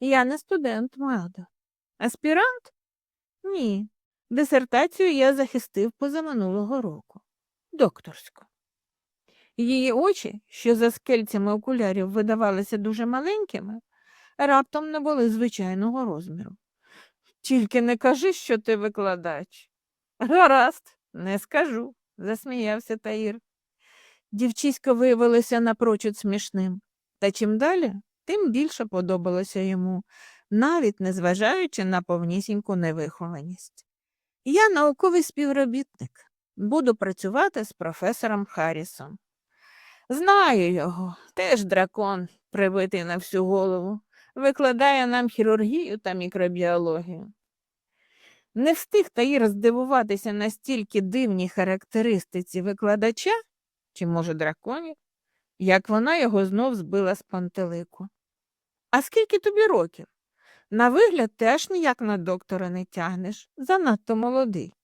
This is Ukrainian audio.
Я не студент, Мада. Аспірант? Ні. Дисертацію я захистив позаминулого року. Докторську. Її очі, що за скельцями окулярів видавалися дуже маленькими, раптом не були звичайного розміру. Тільки не кажи, що ти викладач. Гаразд, не скажу, засміявся Таїр. Дівчисько виявилося напрочуд смішним, та чим далі, тим більше подобалося йому, навіть незважаючи на повнісіньку невихованість. Я науковий співробітник, буду працювати з професором Харрісом. Знаю його, теж дракон, прибитий на всю голову, викладає нам хірургію та мікробіологію. Не встиг Таїр здивуватися настільки дивній характеристиці викладача, чи, може, драконів, як вона його знов збила з пантелику. А скільки тобі років? На вигляд теж ніяк на доктора не тягнеш, занадто молодий.